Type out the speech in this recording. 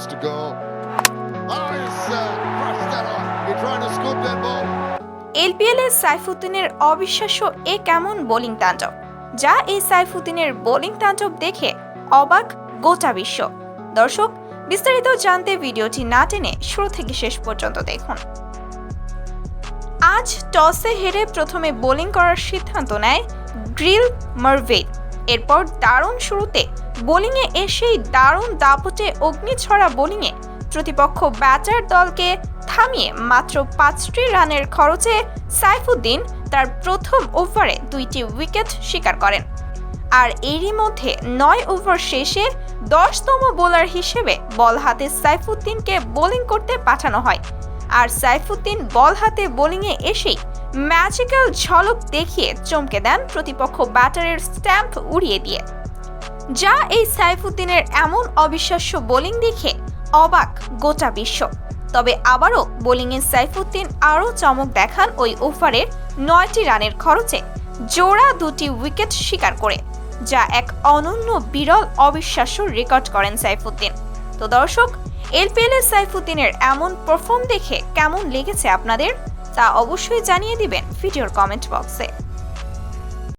wants to go. Oh, uh. LPL সাইফুদ্দিনের অবিশ্বাস্য এ কেমন বোলিং তাণ্ডব? যা এই সাইফুদ্দিনের বোলিং তাণ্ডব দেখে অবাক গোটা বিশ্ব। দর্শক বিস্তারিত জানতে ভিডিওটি না টেনে শুরু থেকে শেষ পর্যন্ত দেখুন। আজ টসে হেরে প্রথমে বোলিং করার সিদ্ধান্ত নেয় গ্রিল মার্ভেল এরপর দারুণ শুরুতে বোলিংয়ে এসেই দারুণ দাপটে অগ্নিছড়া বোলিংয়ে প্রতিপক্ষ ব্যাটার দলকে থামিয়ে মাত্র পাঁচটি রানের খরচে সাইফুদ্দিন তার প্রথম ওভারে দুইটি উইকেট শিকার করেন। আর এরই মধ্যে নয় ওভার শেষে দশতম বোলার হিসেবে বল হাতে সাইফুদ্দিনকে বোলিং করতে পাঠানো হয়। আর সাইফুদ্দিন বল হাতে বোলিংয়ে এসেই ম্যাজিক্যাল ঝলক দেখিয়ে চমকে দেন প্রতিপক্ষ ব্যাটারের স্ট্যাম্প উড়িয়ে দিয়ে। যা এই সাইফুদ্দিনের এমন অবিশ্বাস্য বোলিং দেখে অবাক গোটা বিশ্ব। তবে আবারও বোলিংয়ে সাইফুদ্দিন আরও চমক দেখান ওই ওভারে নয়টি রানের খরচে জোড়া দুটি উইকেট শিকার করে, যা এক অনন্য বিরল অবিশ্বাস্য রেকর্ড করেন সাইফুদ্দিন। তো দর্শক এলপিএল এর সাইফুদ্দিনের এমন পারফর্ম দেখে কেমন লেগেছে আপনাদের? তা অবশ্যই জানিয়ে দিবেন ভিডিওর কমেন্ট বক্সে